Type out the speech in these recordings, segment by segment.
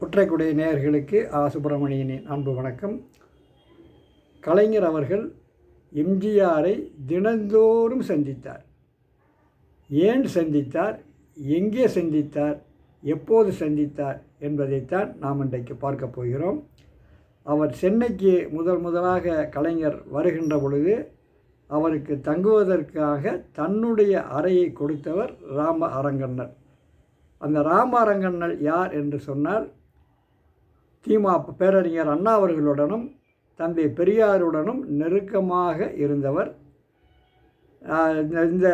ஒற்றைக்குடைய நேயர்களுக்கு ஆ. சுப்பிரமணியனின் அன்பு வணக்கம். கலைஞர் அவர்கள் எம்ஜிஆரை தினந்தோறும் சந்தித்தார். ஏன் சந்தித்தார்? எங்கே சந்தித்தார்? எப்போது சந்தித்தார்? என்பதைத்தான் நாம் இன்றைக்கு பார்க்க போகிறோம். அவர் சென்னைக்கு முதல் முதலாக கலைஞர் வருகின்ற பொழுது அவருக்கு தங்குவதற்காக தன்னுடைய அறையை கொடுத்தவர் ராம அரங்கண்ணர் அந்த ராம அரங்கண்ணல் யார் என்று சொன்னால் தீமா பேரறிஞர் அண்ணா அவர்களுடனும் தம்பி பெரியாருடனும் நெருக்கமாக இருந்தவர். இந்த- இந்த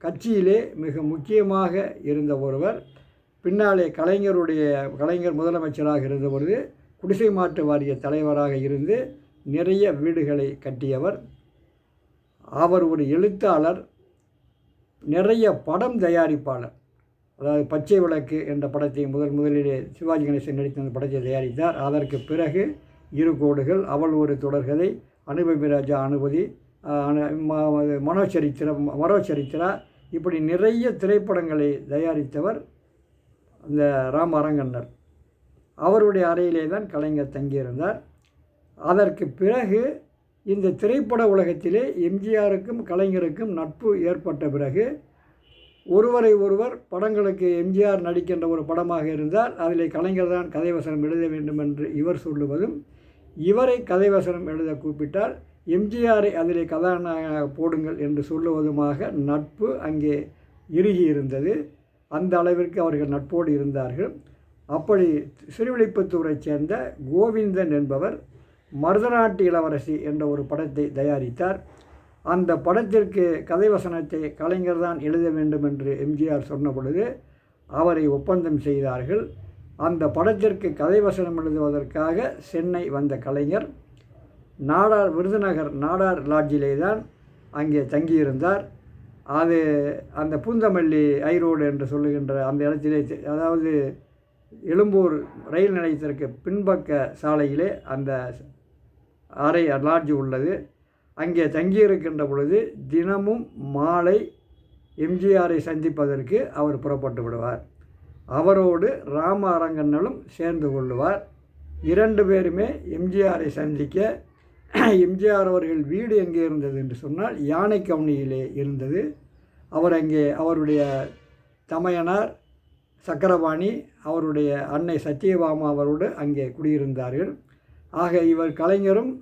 கட்சியிலே மிக முக்கியமாக இருந்த ஒருவர். பின்னாலே கலைஞருடைய கலைஞர் முதலமைச்சராக இருந்த பொழுது குடிசை மாற்று வாரிய தலைவராக இருந்து நிறைய வீடுகளை கட்டியவர். அவர் ஒரு எழுத்தாளர் நிறைய படம் தயாரிப்பாளர். அதாவது பச்சை விளக்கு என்ற படத்தை முதல் முதலிலே சிவாஜி கணேசன் நடித்த அந்த படத்தை தயாரித்தார். அதற்கு பிறகு இரு கோடுகள் அவள் ஒரு தொடர்கதை அனுபவி ராஜா அனுபதி ஆஹ் மனோச்சரித்திரம் மனோச்சரித்திரா இப்படி நிறைய திரைப்படங்களை தயாரித்தவர் அந்த ராம அரங்கண்ணர் அவருடைய அறையிலே தான் கலைஞர் தங்கியிருந்தார். அதற்கு பிறகு இந்த திரைப்பட உலகத்திலே எம்ஜிஆருக்கும் கலைஞருக்கும் நட்பு ஏற்பட்ட பிறகு ஒருவரை ஒருவர் படங்களுக்கு எம்ஜிஆர் நடிக்கின்ற ஒரு படமாக இருந்தால் அதில் கலைஞர் தான் கதைவசனம் எழுத வேண்டும் என்று இவர் சொல்லுவதும் இவரை கதைவசனம் எழுத கூப்பிட்டால் எம்ஜிஆரை அதிலே கதாநாயகனாக போடுங்கள் என்று சொல்லுவதுமாக நட்பு அங்கே இறுகி இருந்தது அந்த அளவிற்கு அவர்கள் நட்போடு இருந்தார்கள். அப்படி சிறுவிழிப்புத்தூரைச் சேர்ந்த கோவிந்தன் என்பவர் மருதநாட்டு இளவரசி என்ற ஒரு படத்தை தயாரித்தார். அந்த படத்திற்கு கதை வசனத்தை கலைஞர் தான் எழுத வேண்டும் என்று எம்ஜிஆர் சொன்ன பொழுது அவரை ஒப்பந்தம் செய்தார்கள். அந்த படத்திற்கு கதை வசனம் எழுதுவதற்காக சென்னை வந்த கலைஞர் நாடார் விருதுநகர் நாடார் லாட்ஜிலே தான் அங்கே தங்கியிருந்தார். அது அந்த பூந்தமல்லி ஐரோடு என்று சொல்லுகின்ற அந்த இடத்திலே அதாவது எழும்பூர் ரயில் நிலையத்திற்கு பின்பக்க சாலையிலே அந்த அறை லாட்ஜ் உள்ளது. அங்கே தங்கியிருக்கின்ற பொழுது தினமும் மாலை எம்ஜிஆரை சந்திப்பதற்கு அவர் புறப்பட்டு விடுவார். அவரோடு ராம அரங்கண்ணலும் சேர்ந்து கொள்ளுவார். இரண்டு பேருமே எம்ஜிஆரை சந்திக்க எம்ஜிஆர் அவர்கள் வீடு எங்கே இருந்தது என்று சொன்னால் யானை கவுனியிலே இருந்தது. அவர் அங்கே அவருடைய தமையனார் சக்கரபாணி அவருடைய அன்னை சத்தியபாமா அவரோடு அங்கே குடியிருந்தார்கள். ஆக இவர் கலைஞரும்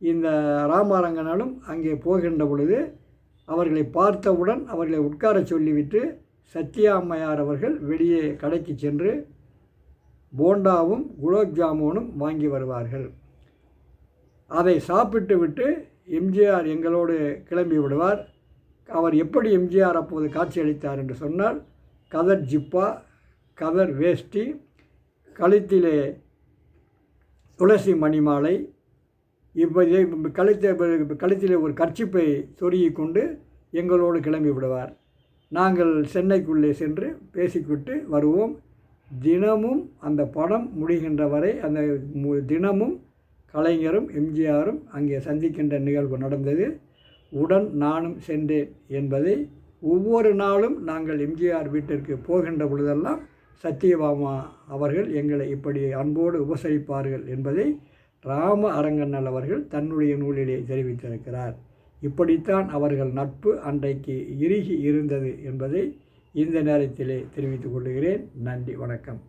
இந்த ராமாரங்கனாலும் அங்கே போகின்ற பொழுது அவர்களை பார்த்தவுடன் அவர்களை உட்காரச் சொல்லிவிட்டு சத்யா அம்மையார் அவர்கள் வெளியே கடைக்கு சென்று போண்டாவும் குலோப் ஜாமுனும் வாங்கி வருவார்கள். அதை சாப்பிட்டு விட்டு எம்ஜிஆர் எங்களோடு கிளம்பி விடுவார். அவர் எப்படி எம்ஜிஆர் அப்போது காட்சியளித்தார் என்று சொன்னால் கதர் ஜிப்பா கதர் வேஷ்டி கழுத்திலே துளசி மணிமாலை இப்போதே கழுத்தை கழுத்தில் ஒரு கர்ச்சிப்பை சொருகி கொண்டு எங்களோடு கிளம்பி விடுவார். நாங்கள் சென்னைக்குள்ளே சென்று பேசிக்கிட்டு வருவோம். தினமும் அந்த படம் முடிகின்ற வரை அந்த தினமும் கலைஞரும் எம்ஜிஆரும் அங்கே சந்திக்கின்ற நிகழ்வு நடந்தது. உடன் நானும் சென்றேன் என்பதை ஒவ்வொரு நாளும் நாங்கள் எம்ஜிஆர் வீட்டிற்கு போகின்ற பொழுதெல்லாம் சத்யபாமா அவர்கள் எங்களை இப்படி அன்போடு உபசரிப்பார்கள் என்பதை ராம அரங்கண்ணல் அவர்கள் தன்னுடைய நூலிலே தெரிவித்திருக்கிறார். இப்படித்தான் அவர்கள் நட்பு அன்றைக்கு இறுகி இருந்தது என்பதை இந்த நேரத்திலே தெரிவித்துக் கொள்கிறேன். நன்றி வணக்கம்.